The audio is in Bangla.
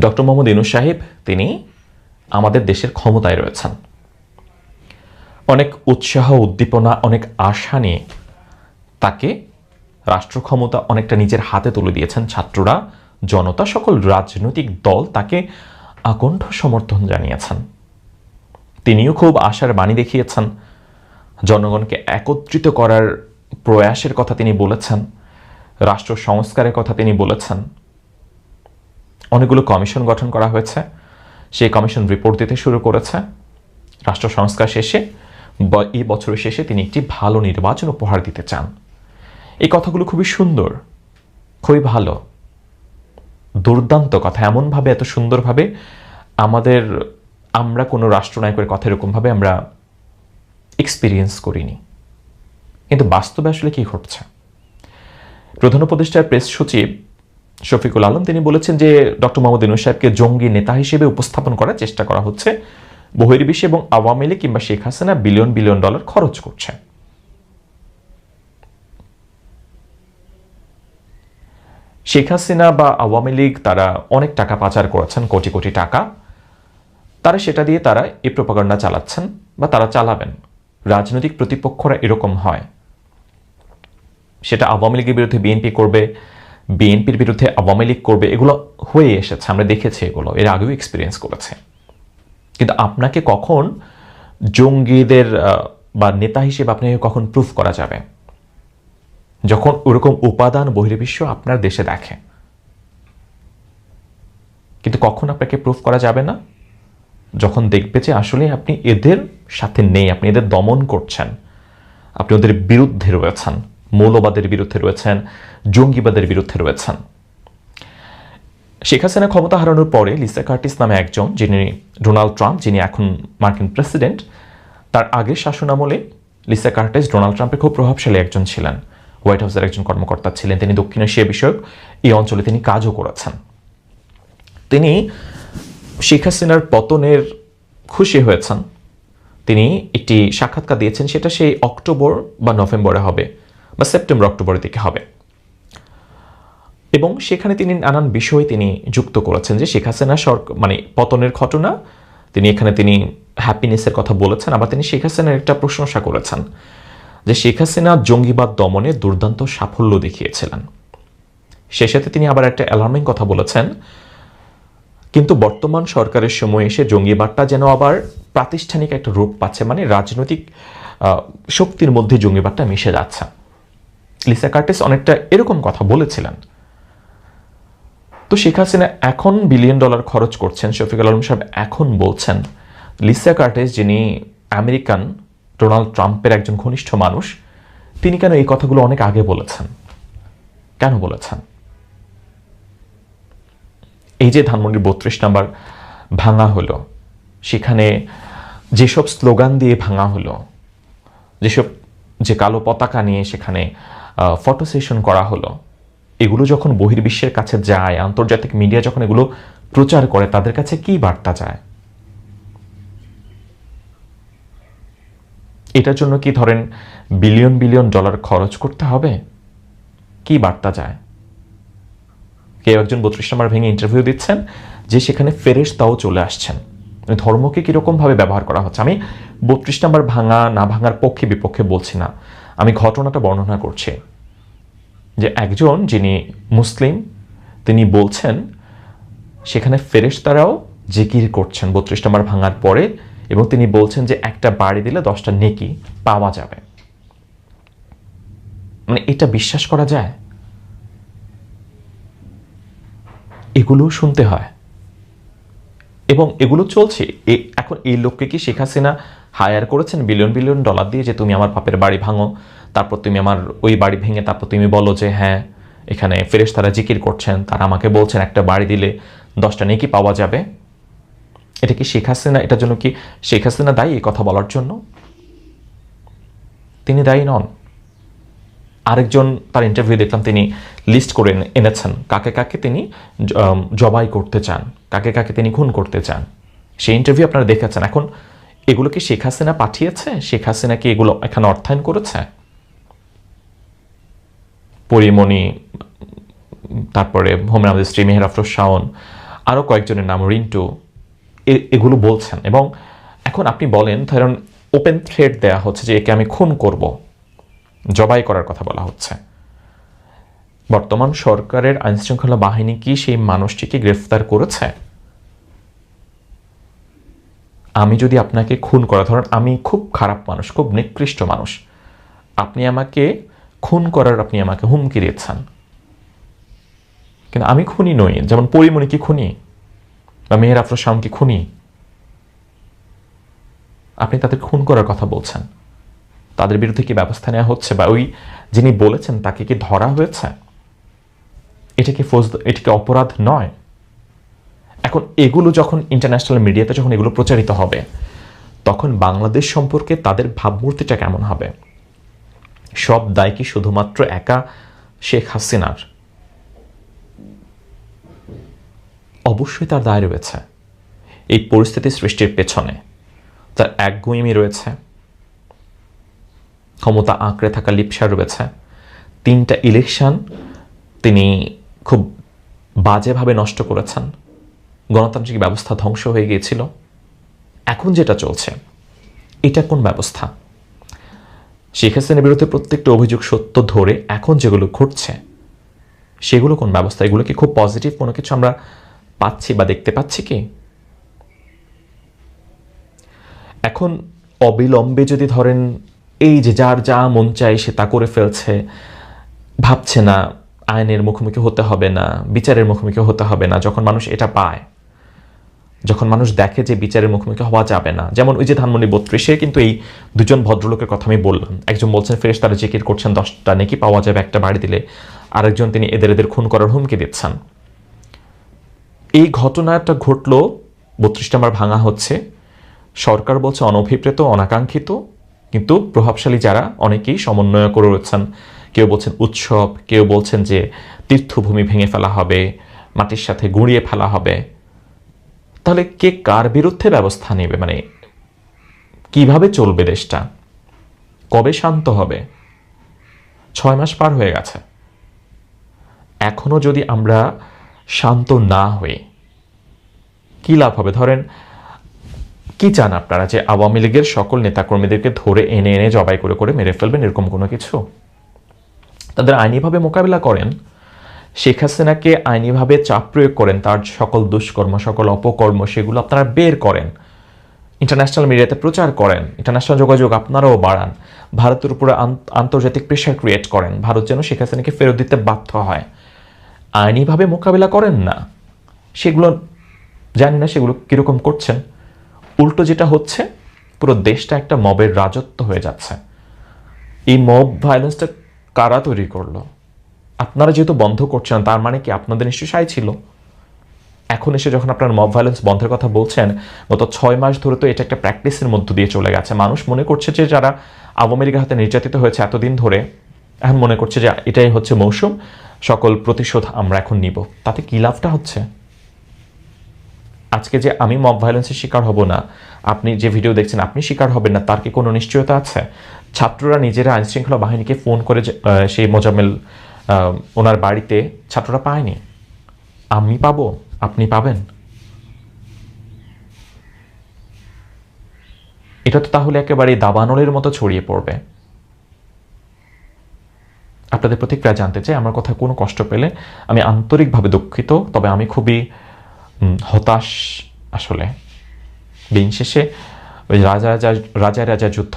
ডক্টর মোহাম্মদ ইনু সাহেব, তিনি আমাদের দেশের ক্ষমতায় রয়েছেন। অনেক উৎসাহ, উদ্দীপনা, অনেক আশা নিয়ে তাকে রাষ্ট্র ক্ষমতা অনেকটা নিজের হাতে তুলে দিয়েছেন ছাত্ররা, জনতা, সকল রাজনৈতিক দল তাকে আকণ্ঠ সমর্থন জানিয়েছেন। তিনিও খুব আশার বাণী দেখিয়েছেন। জনগণকে একত্রিত করার প্রয়াসের কথা তিনি বলেছেন। রাষ্ট্র সংস্কারের কথা তিনি বলেছেন। অনেকগুলো কমিশন গঠন করা হয়েছে। সেই কমিশন রিপোর্ট দিতে শুরু করেছে। রাষ্ট্র সংস্কার শেষে এই বছরের শেষে তিনি একটি ভালো নির্বাচন উপহার দিতে চান। এই কথাগুলো খুবই সুন্দর, খুবই ভালো। দুর্দান্ত কথা। এমনভাবে, এত সুন্দরভাবে আমাদের, আমরা কোনো রাষ্ট্রনায়কের কথা এরকমভাবে আমরা এক্সপিরিয়েন্স করিনি। কিন্তু বাস্তবে আসলে কি ঘটছে? প্রধান উপদেষ্টার প্রেস সচিব শফিকুল আলম, তিনি বলেছেন যে ডক্টর মোহাম্মদ ইউনুস সাহেবকে জঙ্গি নেতা হিসেবে উপস্থাপন করার চেষ্টা করা হচ্ছে। বহির্বিশ্ব এবং আওয়ামী লীগ কিংবা Sheikh Hasina billion billion dollar খরচ করছে। শেখ হাসিনা বা আওয়ামী লীগ, তারা অনেক টাকা পাচার করেছেন, কোটি কোটি টাকা। তারা সেটা দিয়ে তারা এই প্রপাগান্ডা চালাচ্ছেন বা তারা চালাবেন। রাজনৈতিক প্রতিপক্ষরা এরকম হয়। সেটা আওয়ামী লীগের বিরুদ্ধে বিএনপি করবে বিএনপির বিরুদ্ধে আওয়ামী লীগ করবে, এগুলো হয়ে এসেছে, আমরা দেখেছি এগুলো, এর আগেও এক্সপিরিয়েন্স করেছে। কিন্তু আপনাকে কখন জঙ্গিদের বা নেতা হিসেবে আপনাকে কখন প্রুফ করা যাবে? যখন ওরকম উপাদান বহির্বিশ্ব আপনার দেশে দেখে। কিন্তু কখন আপনাকে প্রুফ করা যাবে না? যখন দেখবে যে আসলে আপনি এদের সাথে নেই, আপনি এদের দমন করছেন, আপনি ওদের বিরুদ্ধে রয়েছেন। মৌলবাদের বিরুদ্ধে রয়েছেন, জঙ্গিবাদের বিরুদ্ধে রয়েছেন। শেখ হাসিনা ক্ষমতা হারানোর পরে লিসা কার্টিস নামে একজন, যিনি ডোনাল্ড ট্রাম্প, যিনি এখন মার্কিন প্রেসিডেন্ট, তার আগের শাসনামলে লিসা কার্টিস ডোনাল্ড ট্রাম্পের খুব প্রভাবশালী একজন ছিলেন। হোয়াইট হাউসের একজন কর্মকর্তা ছিলেন তিনি দক্ষিণ এশিয়া বিষয়ক। এই অঞ্চলে তিনি কাজও করেছেন। তিনি শেখ হাসিনার পতনের খুশি হয়েছেন। তিনি একটি সাক্ষাৎকার দিয়েছেন, সেটা সেই অক্টোবর বা নভেম্বরে হবে। বা সেপ্টেম্বর অক্টোবরের দিকে হবে। এবং সেখানে তিনি নানান বিষয় তিনি যুক্ত করেছেন যে শেখ হাসিনা সরকার মানে পতনের ঘটনা, তিনি এখানে তিনি হ্যাপিনেসের কথা বলেছেন, আবার তিনি শেখ হাসিনার একটা প্রশংসা করেছেন যে শেখ হাসিনা জঙ্গিবাদ দমনে দুর্দান্ত সাফল্য দেখিয়েছিলেন। সে সাথে তিনি আবার একটা অ্যালার্মিং কথা বলেছেন, কিন্তু বর্তমান সরকারের সময় এসে জঙ্গিবাদটা যেন আবার প্রাতিষ্ঠানিক একটা রূপ পাচ্ছে মানে রাজনৈতিক শক্তির মধ্যে জঙ্গিবাদটা মিশে যাচ্ছে। লিসা কার্টিস অনেকটা এরকম কথা বলেছিলেন। তো শেখ হাসিনা এখন বিলিয়ন ডলার খরচ করছেন, শফিকুল আলম সাহেব এখন বলছেন, লিসা কার্টিস যিনি আমেরিকান, ডোনাল্ড ট্রাম্পের একজন ঘনিষ্ঠ মানুষ, তিনি কেন এই কথাগুলো অনেক আগে বলেছেন? কেন বলেছেন? এই যে ধানমন্ডির বত্রিশ নাম্বার ভাঙা হলো, সেখানে যেসব স্লোগান দিয়ে ভাঙা হলো, যেসব যে কালো পতাকা নিয়ে সেখানে ফটো সেশন করা হলো, এগুলো যখন বহির্বিশ্বের কাছে যায়, আন্তর্জাতিক মিডিয়া যখন এগুলো প্রচার করে, তাদের কাছে কি বার্তা যায়? এটার জন্য কি ধরেন বিলিয়ন বিলিয়ন ডলার খরচ করতে হবে? কি বার্তা যায়? কেউ একজন বত্রিশ নম্বর ভেঙে ইন্টারভিউ দিচ্ছেন, যে সেখানে ফেরেস তাও চলে আসছেন। মানে ধর্মকে কীরকমভাবে ব্যবহার করা হচ্ছে? আমি বত্রিশ নম্বর ভাঙা, না ভাঙার পক্ষে বিপক্ষে বলছি না। আমি ঘটনাটা বর্ণনা করছি। যে একজন যিনি মুসলিম, তিনি বলছেন, সেখানে ফেরেশতারাও জিকির করছেন বত্রিশ নম্বর ভাঙার পরে এবং তিনি বলছেন যে একটা বাড়ি দিলে দশটা নেকি পাওয়া যাবে। মানে এটা বিশ্বাস করা যায়? এগুলো শুনতে হয়। এবং এগুলো চলছে। এখন এই লোককে কি শেখ হাসিনা হায়ার করেছেন বিলিয়ন বিলিয়ন ডলার দিয়ে যে তুমি আমার বাপের বাড়ি ভাঙো, তারপর তুমি আমার ওই বাড়ি ভেঙে তারপর তুমি বলো যে হ্যাঁ এখানে ফেরেশ তারা জিকির করছেন, তারা আমাকে বলছেন একটা বাড়ি দিলে দশটা নেকি পাওয়া যাবে? এটা কি শেখ হাসিনা, এটার জন্য কি শেখ হাসিনা দায়ী এই কথা বলার জন্য? তিনি দায়ী নন। আরেকজন তার ইন্টারভিউ দেখলাম, তিনি লিস্ট করে এনেছেন। কাকে কাকে তিনি জবাই করতে চান, কাকে কাকে তিনি খুন করতে চান। সেই ইন্টারভিউ আপনারা দেখেছেন। এখন এগুলো কি শেখ হাসিনা পাঠিয়েছে? শেখ হাসিনা কি এগুলো এখানে অর্থায়ন করেছে? পরিমণি, তারপরে হোমেন আমাদের শ্রী মেহের শাওন আরও কয়েকজনের নাম, রিন্টু এগুলো বলছেন। এবং এখন আপনি বলেন, ধরেন ওপেন থ্রেড দেয়া হচ্ছে যে একে আমি খুন করব। জবাই করার কথা বলা হচ্ছে। বর্তমান সরকারের আইনশৃঙ্খলা বাহিনী কি সেই মানুষটিকে গ্রেফতার করেছে? আমি যদি আপনাকে খুন করা, ধরেন আমি খুব খারাপ মানুষ, খুব নিকৃষ্ট মানুষ, আপনি আমাকে খুন করার আপনি আমাকে হুমকি দিচ্ছেন। কিন্তু আমি খুনি নই, যেমন পরিমণি কি খুনি? বা মেহের আফরোজ শাম কি খুনি? আপনি তাদের খুন করার কথা বলছেন। তাদের বিরুদ্ধে কি ব্যবস্থা নেওয়া হচ্ছে? বা ওই যিনি বলেছেন তাকে কি ধরা হয়েছে? এটা কি ফৌজ, এটা কি অপরাধ নয়? এখন এগুলো যখন ইন্টারন্যাশনাল মিডিয়াতে যখন এগুলো প্রচারিত হবে, তখন বাংলাদেশ সম্পর্কে তাদের ভাবমূর্তিটা কেমন হবে? সব দায় কি শুধুমাত্র একা শেখ হাসিনার? অবশ্যই তার দায় রয়েছে। এই পরিস্থিতি সৃষ্টির পেছনে। তার একগুঁয়েমি রয়েছে। ক্ষমতা আঁকড়ে থাকা লিপসা রয়েছে। তিনটা ইলেকশন তিনি খুব বাজেভাবে নষ্ট করেছেন। গণতান্ত্রিক ব্যবস্থা ধ্বংস হয়ে গিয়েছিল। এখন যেটা চলছে, এটা কোন ব্যবস্থা? শেখ হাসিনার বিরুদ্ধে প্রত্যেকটা অভিযোগ সত্য ধরে এখন যেগুলো ঘটছে, সেগুলো কোন ব্যবস্থা? এগুলো কি খুব পজিটিভ কোনো কিছু আমরা পাচ্ছি বা দেখতে পাচ্ছি কি? এখন অবিলম্বে যদি ধরেন এই যে যার যা মন চায় সে তা করে ফেলছে, ভাবছে না আইনের মুখোমুখি হতে হবে না, বিচারের মুখোমুখি হতে হবে না, যখন মানুষ এটা পায়। যখন মানুষ দেখে যে বিচারের মুখোমুখি হওয়া যাবে না, যেমন ওই যে ধানমন্ডি বত্রিশে কিন্তু এই দুজন ভদ্রলোকের কথা আমি বললাম। একজন বলছেন ফেরেশ তারা জিকির করছেন, দশটা নাকি পাওয়া যাবে একটা বাড়ি দিলে, আরেকজন তিনি এদের এদের খুন করার হুমকি দিচ্ছেন। এই ঘটনাটা ঘটলো, বত্রিশটা আমার ভাঙা হচ্ছে। সরকার বলছে, অনভিপ্রেত, অনাকাঙ্ক্ষিত কিন্তু প্রভাবশালী যারা অনেকেই সমন্বয় করে রয়েছেন। কেউ বলছেন উৎসব, কেউ বলছেন যে তীর্থভূমি ভেঙে ফেলা হবে, মাটির সাথে গুঁড়িয়ে ফেলা হবে। তাহলে কে কার বিরুদ্ধে ব্যবস্থা নেবে? মানে কীভাবে চলবে দেশটা? কবে শান্ত হবে? ছয় মাস পার হয়ে গেছে। এখনও যদি আমরা শান্ত না হই, কি লাভ হবে? ধরেন কি চান আপনারা যে আওয়ামী লীগের সকল নেতাকর্মীদেরকে ধরে এনে এনে জবাই করে করে মেরে ফেলবেন, এরকম কোনো কিছু? তাদের আইনিভাবে মোকাবিলা করেন। শেখ হাসিনাকে আইনিভাবে চাপ প্রয়োগ করেন, তার সকল দুষ্কর্ম, সকল অপকর্ম সেগুলো আপনারা বের করেন। ইন্টারন্যাশনাল মিডিয়াতে প্রচার করেন, ইন্টারন্যাশনাল যোগাযোগ আপনারাও বাড়ান। ভারতের উপরে আন্ত- আন্তর্জাতিক প্রেশার ক্রিয়েট করেন। ভারত যেন শেখ হাসিনাকে ফেরত দিতে বাধ্য হয়। আইনিভাবে মোকাবিলা করেন না। সেগুলো জানি না সেগুলো কীরকম করছেন। উল্টো যেটা হচ্ছে, পুরো দেশটা একটা মবের রাজত্ব হয়ে যাচ্ছে। এই মব ভায়োলেন্সটা কারা তৈরি করল? আপনারা যেহেতু বন্ধ করছেন, তার মানে কি আপনাদের নিশ্চয়ই সাই ছিল? এখন এসে যখন আপনারা মব ভায়োলেন্স বন্ধের কথা বলছেন, গত ছয় মাস ধরে তো এটা একটা প্র্যাকটিসের মধ্য দিয়ে চলে গেছে। মানুষ মনে করছে যে যারা আওয়ামী লীগের হাতে নির্যাতিত হয়েছে এতদিন ধরে, এখন মনে করছে যে এটাই হচ্ছে মৌসুম, সকল প্রতিশোধ আমরা এখন নিব। তাতে কী লাভটা হচ্ছে? আজকে যে আমি মব ভায়োলেন্সের শিকার হব না আপনি যে ভিডিও দেখছেন আপনি শিকার হবেন না তার কি কোনো নিশ্চয়তা আছে? ছাত্ররা নিজেরা আইনশৃঙ্খলা বাহিনীকে ফোন করে সেই মোজাম্মেল আহ, ওনার বাড়িতে ছাত্ররা পায়নি। আমি পাবো আপনি পাবেন। এটা তো তাহলে একেবারে দাবানলের মতো ছড়িয়ে পড়বে। আপনাদের প্রতিক্রিয়া জানতে চাই আমার কথা কোনো কষ্ট পেলে আমি আন্তরিকভাবে দুঃখিত তবে আমি খুবই হতাশ আসলে। দিন শেষে ওই রাজা রাজা রাজা রাজা যুদ্ধ